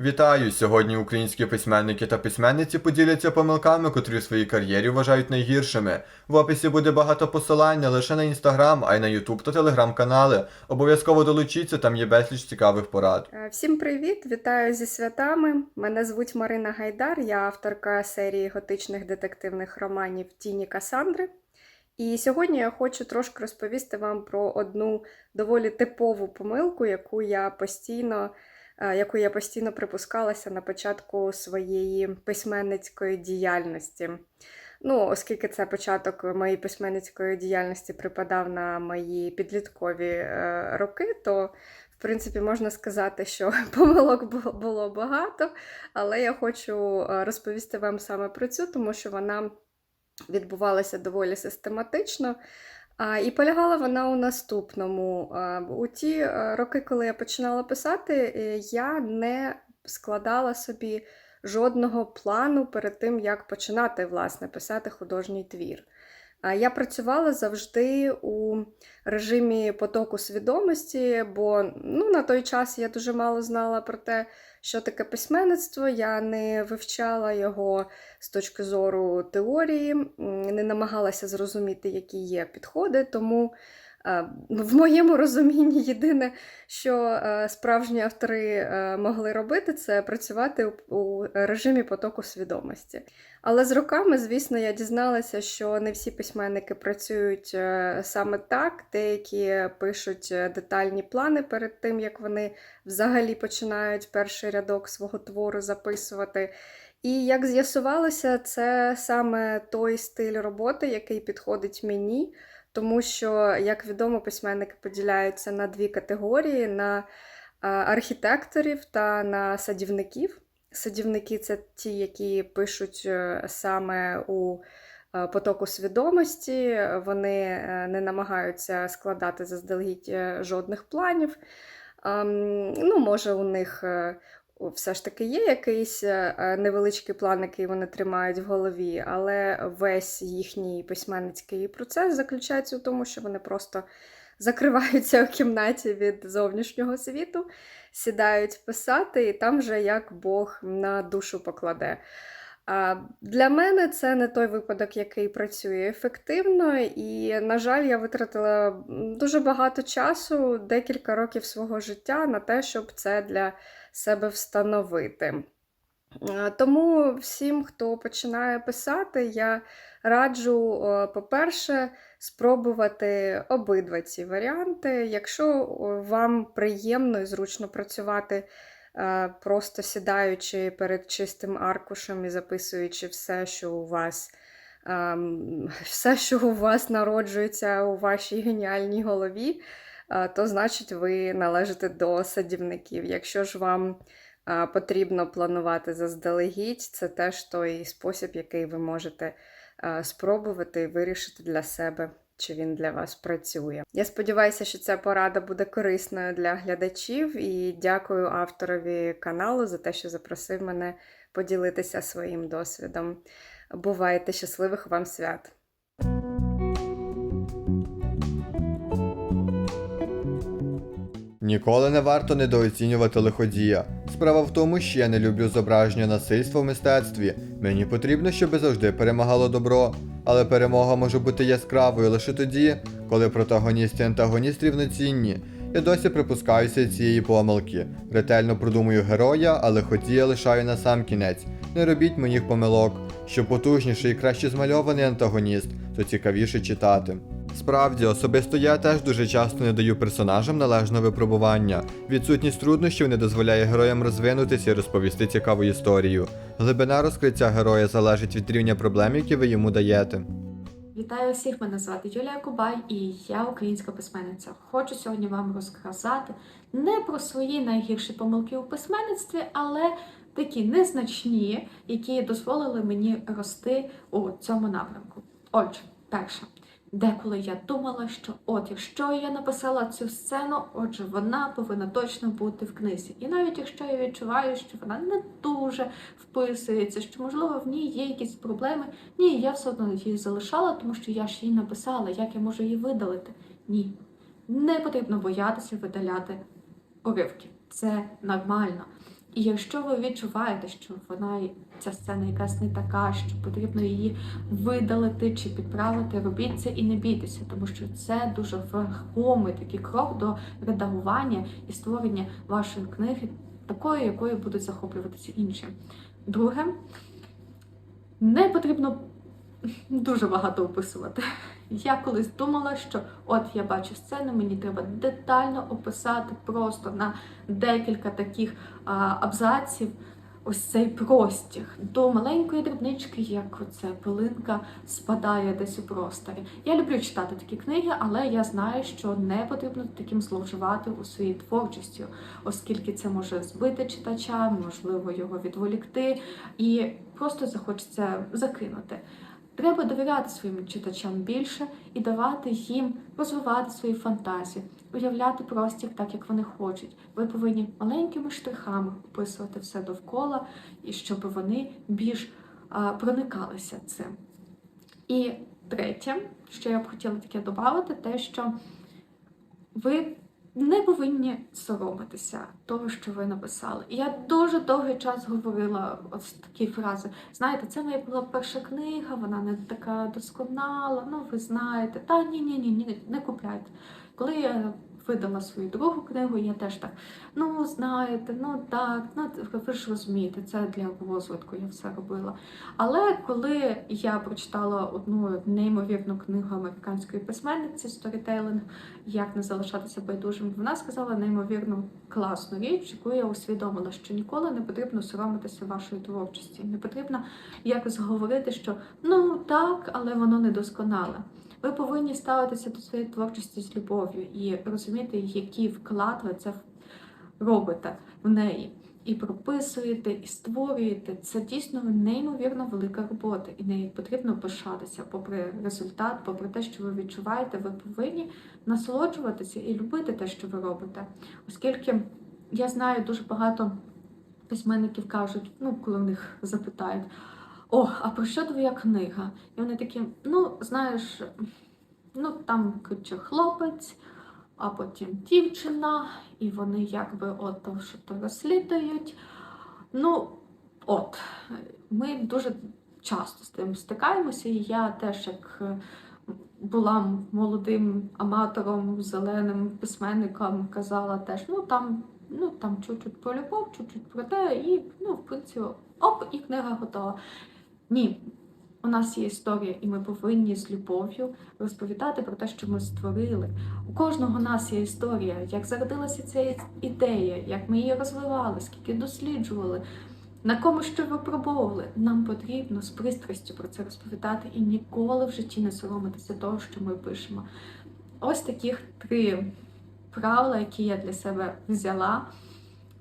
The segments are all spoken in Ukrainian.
Вітаю! Сьогодні українські письменники та письменниці поділяться помилками, котрі в своїй кар'єрі вважають найгіршими. В описі буде багато посилань не лише на інстаграм, а й на Ютуб та телеграм-канали. Обов'язково долучіться, там є безліч цікавих порад. Е, Всім привіт! Вітаю зі святами. Мене звуть Марина Гайдар, я авторка серії готичних детективних романів Тіні Касандри. І сьогодні я хочу трошки розповісти вам про одну доволі типову помилку, яку я постійно, яку я постійно припускалася на початку своєї письменницької діяльності. Ну, оскільки це початок моєї письменницької діяльності припадав на мої підліткові е, роки, то в принципі, можна сказати, що помилок було- було багато, але я хочу е, розповісти вам саме про цю, тому що вона відбувалася доволі систематично. І полягала вона у наступному. У ті е, роки, коли я починала писати, е, я не складала собі жодного плану перед тим, як починати власне писати художній твір. Я працювала завжди у режимі потоку свідомості, бо ну, на той час я дуже мало знала про те, що таке письменництво. Я не вивчала його з точки зору теорії, не намагалася зрозуміти, які є підходи. Тому в моєму розумінні єдине, що е, справжні автори е, могли робити, це працювати у- режимі потоку свідомості. Але з роками, звісно, я дізналася, що не всі письменники працюють е, саме так. Деякі пишуть е, детальні плани перед тим, як вони взагалі починають перший рядок свого твору записувати. І як з'ясувалося, це саме той стиль роботи, який підходить мені, тому що, як відомо, письменники поділяються на дві категорії: на архітекторів та на садівників. Садівники це ті, які пишуть е, саме у е, потоку свідомості, вони е, не намагаються складати заздалегідь жодних планів. Ну, може, у них все ж таки є якийсь е, е, невеличкий план, який вони тримають в голові, але весь їхній письменницький процес заключається у тому, що вони просто закриваються у кімнаті від зовнішнього світу, сідають писати, і там вже як Бог на душу покладе. Для мене це не той випадок, який працює ефективно, і, на жаль, я витратила дуже багато часу, декілька років свого життя на те, щоб це для себе встановити. Е, Тому всім, хто починає писати, я раджу, е, по-перше, спробувати обидва ці варіанти. Якщо вам приємно і зручно працювати, е, просто сідаючи перед чистим аркушем і записуючи все, що у вас. ем, Все, що у вас народжується у вашій геніальній голові, то значить ви належите до садівників. Якщо ж вам потрібно планувати заздалегідь. Це теж той спосіб, який ви можете спробувати і вирішити для себе, чи він для вас працює. Я сподіваюся, що ця порада буде корисною для глядачів, і дякую авторові каналу за те, що запросив мене поділитися своїм досвідом. Бувайте щасливих вам свят! Ніколи не варто недооцінювати лиходія. Справа в тому, що я не люблю зображення насильства в мистецтві. Мені потрібно, щоб завжди перемагало добро. Але перемога може бути яскравою лише тоді, коли протагоніст і антагоніст рівноцінні. Я досі припускаюся цієї помилки. Ретельно продумую героя, але лиходія лишаю на сам кінець. Не робіть моїх помилок. Що потужніший і краще змальований антагоніст, то цікавіше читати. Справді, особисто я теж дуже часто не даю персонажам належного випробування. Відсутність труднощів не дозволяє героям розвинутися і розповісти цікаву історію. Глибина розкриття героя залежить від рівня проблем, які ви йому даєте. Вітаю всіх! Мене звати Юлія Кубай і я українська письменниця. Хочу сьогодні вам розказати не про свої найгірші помилки у письменництві, але такі незначні, які дозволили мені рости у цьому напрямку. Отже, перше. Деколи я думала, що от якщо я написала цю сцену, отже, вона повинна точно бути в книзі. І навіть якщо я відчуваю, що вона не дуже вписується, що можливо в ній є якісь проблеми, ні, я все одно її залишала, тому що я ж її написала. Як я можу її видалити? Ні. Не потрібно боятися видаляти уривки. Це нормально. І якщо ви відчуваєте, що вона ця сцена якась не така, що потрібно її видалити чи підправити, робіть це і не бійтеся, тому що це дуже вагомий такий крок до редагування і створення вашої книги такою, якою будуть захоплюватися інші. Друге, не потрібно дуже багато описувати. Я колись думала, що от я бачу сцену, мені треба детально описати просто на декілька таких а, абзаців ось цей простір до маленької дрібнички, як оце пилинка спадає десь у просторі. Я люблю читати такі книги, але я знаю, що не потрібно таким зловживати у своїй творчості, оскільки це може збити читача, можливо, його відволікти, і просто захочеться закинути. Треба довіряти своїм читачам більше і давати їм розвивати свої фантазії, уявляти простір так, як вони хочуть. Ви повинні маленькими штрихами описувати все довкола, і щоб вони більш а, проникалися цим. І третє, що я б хотіла таке додати, те, що ви не повинні соромитися того, що ви написали. І я дуже довгий час говорила ось такі фрази. Знаєте, це моя була перша книга, вона не така досконала. Ну, ви знаєте, та ні, ні, ні, ні, не купляйте. Коли я видала свою другу книгу, я теж так, ну знаєте, ну так, ну ви ж розумієте, це для розвитку я все робила. Але коли я прочитала одну неймовірну книгу американської письменниці сторітейлинг, як не залишатися байдужим, вона сказала неймовірну класну річ, яку я усвідомила, що ніколи не потрібно соромитися вашої творчості. Не потрібно якось говорити, що ну так, але воно не досконале. Ви повинні ставитися до своєї творчості з любов'ю і розуміти, який вклад ви це робите в неї. І прописуєте, і створюєте. Це дійсно неймовірно велика робота, і нею потрібно пишатися. Попри результат, попри те, що ви відчуваєте, ви повинні насолоджуватися і любити те, що ви робите. Оскільки я знаю дуже багато письменників кажуть, ну коли в них запитають. О, а про що твоя книга? І вони такі, ну, знаєш, ну там коротше, хлопець, а потім дівчина, і вони якби от що то розслідують. Ну, от, ми дуже часто з тим стикаємося, і я теж як е, була молодим аматором, зеленим письменником, казала теж, ну там, ну там чуть-чуть про любов, чуть-чуть про те, і ну, в принципі, оп, і книга готова. Ні, у нас є історія, і ми повинні з любов'ю розповідати про те, що ми створили. У кожного нас є історія, як зародилася ця ідея, як ми її розвивали, скільки досліджували, на кому що випробовували. Нам потрібно з пристрастю про це розповідати і ніколи в житті не соромитися того, що ми пишемо. Ось таких три правила, які я для себе взяла.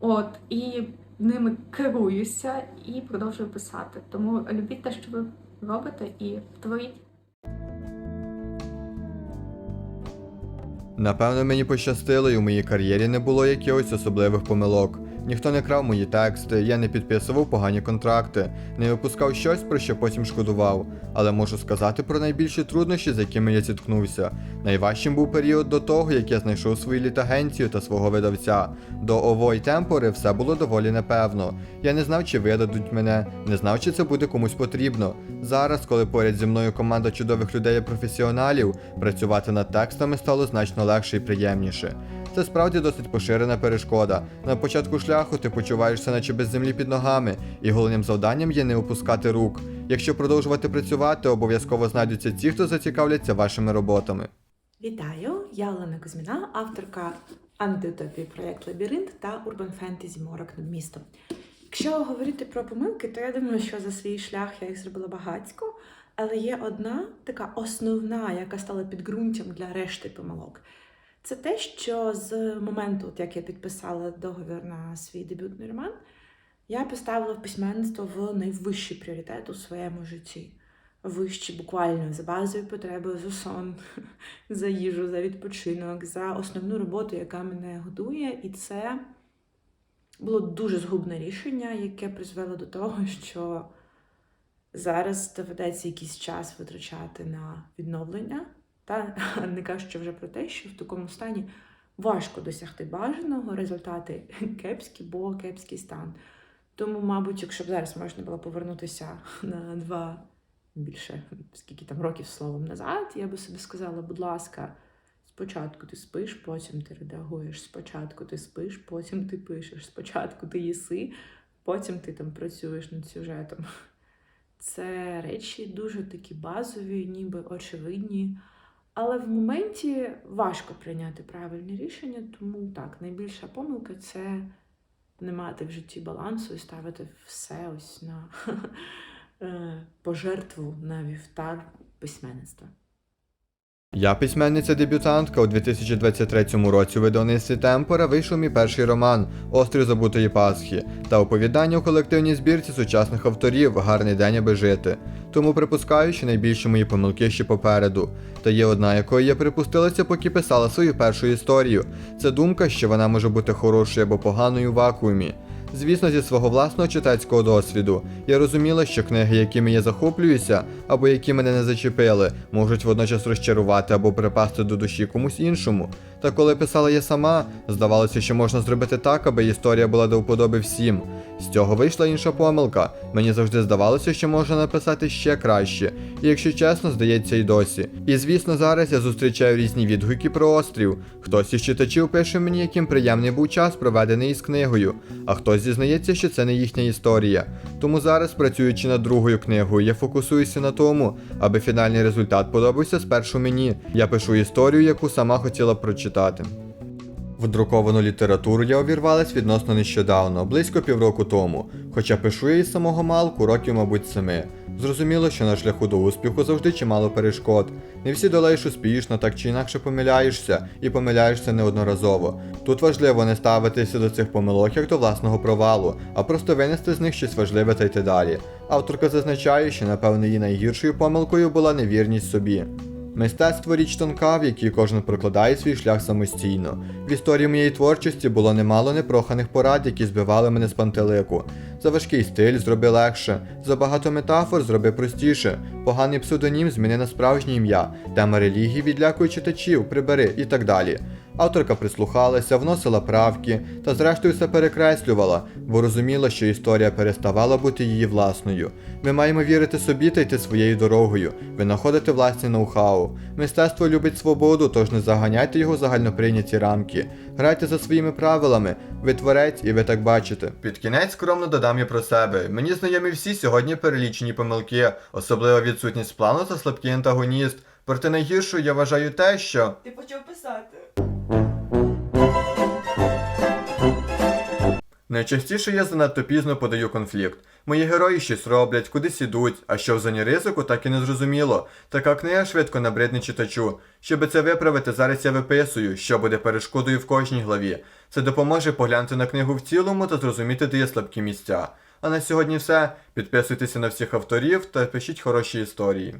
От, і ними керуюся і продовжую писати. Тому любіть те, що ви робите, і творіть. Напевно, мені пощастило, і у моїй кар'єрі не було якихось особливих помилок. Ніхто не крав мої тексти, я не підписував погані контракти, не випускав щось, про що потім шкодував. Але можу сказати про найбільші труднощі, з якими я зіткнувся. Найважчим був період до того, як я знайшов свою літагенцію та свого видавця. До ово темпори все було доволі непевно. Я не знав, чи видадуть мене, не знав, чи це буде комусь потрібно. Зараз, коли поряд зі мною команда чудових людей і професіоналів, працювати над текстами стало значно легше і приємніше. Це справді досить поширена перешкода. На початку шляху ти почуваєшся, наче без землі під ногами, і головним завданням є не опускати рук. Якщо продовжувати працювати, обов'язково знайдуться ті, хто зацікавляться вашими роботами. Вітаю! Я Олена Кузьміна, авторка антиутопії проєкт Лабіринт та Урбан Фентезі Морок над містом. Якщо говорити про помилки, то я думаю, що за свій шлях я їх зробила багатько, але є одна така основна, яка стала підґрунтям для решти помилок. Це те, що з моменту, от як я підписала договір на свій дебютний роман, я поставила письменництво в найвищий пріоритет у своєму житті. Вищі буквально за базові потреби, за сон, за їжу, за відпочинок, за основну роботу, яка мене годує. І це було дуже згубне рішення, яке призвело до того, що зараз доведеться якийсь час витрачати на відновлення, та не кажучи вже про те, що в такому стані важко досягти бажаного, результати кепські, бо кепський стан. Тому, мабуть, якщо б зараз можна було повернутися на два більше скільки там років словом назад, я би собі сказала, будь ласка, спочатку ти спиш, потім ти редагуєш, спочатку ти спиш, потім ти пишеш, спочатку ти їси, потім ти там працюєш над сюжетом. Це речі дуже такі базові, ніби очевидні. Але в моменті важко прийняти правильне рішення, тому так, найбільша помилка це не мати в житті балансу і ставити все ось на е, пожертву на вівтар письменництва. Я письменниця-дебютантка у 2023 році у видавництві Темпора вийшов мій перший роман Острів забутої Пасхи та оповідання у колективній збірці сучасних авторів Гарний день аби жити. Тому припускаю, що найбільші мої помилки ще попереду. Та є одна, якої я припустилася, поки писала свою першу історію. Це думка, що вона може бути хорошою або поганою у вакуумі. Звісно, зі свого власного читацького досвіду я розуміла, що книги, якими я захоплююся, або які мене не зачепили, можуть водночас розчарувати або припасти до душі комусь іншому. Та коли писала я сама, здавалося, що можна зробити так, аби історія була до вподоби всім. З цього вийшла інша помилка. Мені завжди здавалося, що можна написати ще краще, і якщо чесно, здається і досі. І звісно, зараз я зустрічаю різні відгуки про острів. Хтось із читачів пише мені, яким приємний був час, проведений із книгою, а хтось зізнається, що це не їхня історія. Тому зараз, працюючи над другою книгою, я фокусуюся на тому, аби фінальний результат подобався спершу мені. Я пишу історію, яку сама хотіла б прочитати. В друковану літературу я увірвалась відносно нещодавно, близько півроку тому, хоча пишу я із самого малку, років, мабуть, семи. Зрозуміло, що на шляху до успіху завжди чимало перешкод. Не всі долаєш успішно, так чи інакше помиляєшся, і помиляєшся неодноразово. Тут важливо не ставитися до цих помилок як до власного провалу, а просто винести з них щось важливе та йти далі. Авторка зазначає, що напевно її найгіршою помилкою була невірність собі. Мистецтво річ тонка, в якій кожен прокладає свій шлях самостійно. В історії моєї творчості було немало непроханих порад, які збивали мене з пантелику. За важкий стиль зроби легше, за багато метафор зроби простіше, поганий псевдонім зміни на справжнє ім'я, тема релігії відлякує читачів, прибери і так далі. Авторка прислухалася, вносила правки та зрештою все перекреслювала, бо розуміла, що історія переставала бути її власною. Ми маємо вірити собі та йти своєю дорогою, винаходити власні ноу-хау. Мистецтво любить свободу, тож не заганяйте його в загальноприйняті рамки. Грайте за своїми правилами, ви творець і ви так бачите. Під кінець скромно додам я про себе. Мені знайомі всі сьогодні перелічені помилки, особливо відсутність плану та слабкий антагоніст. Проте найгіршою я вважаю те, що. Ти почав писати. Найчастіше я занадто пізно подаю конфлікт. Мої герої щось роблять, кудись ідуть, а що в зоні ризику, так і не зрозуміло. Така книга швидко набридне читачу. Щоби це виправити, зараз я виписую, що буде перешкодою в кожній главі. Це допоможе поглянути на книгу в цілому та зрозуміти, де є слабкі місця. А на сьогодні все. Підписуйтеся на всіх авторів та пишіть хороші історії.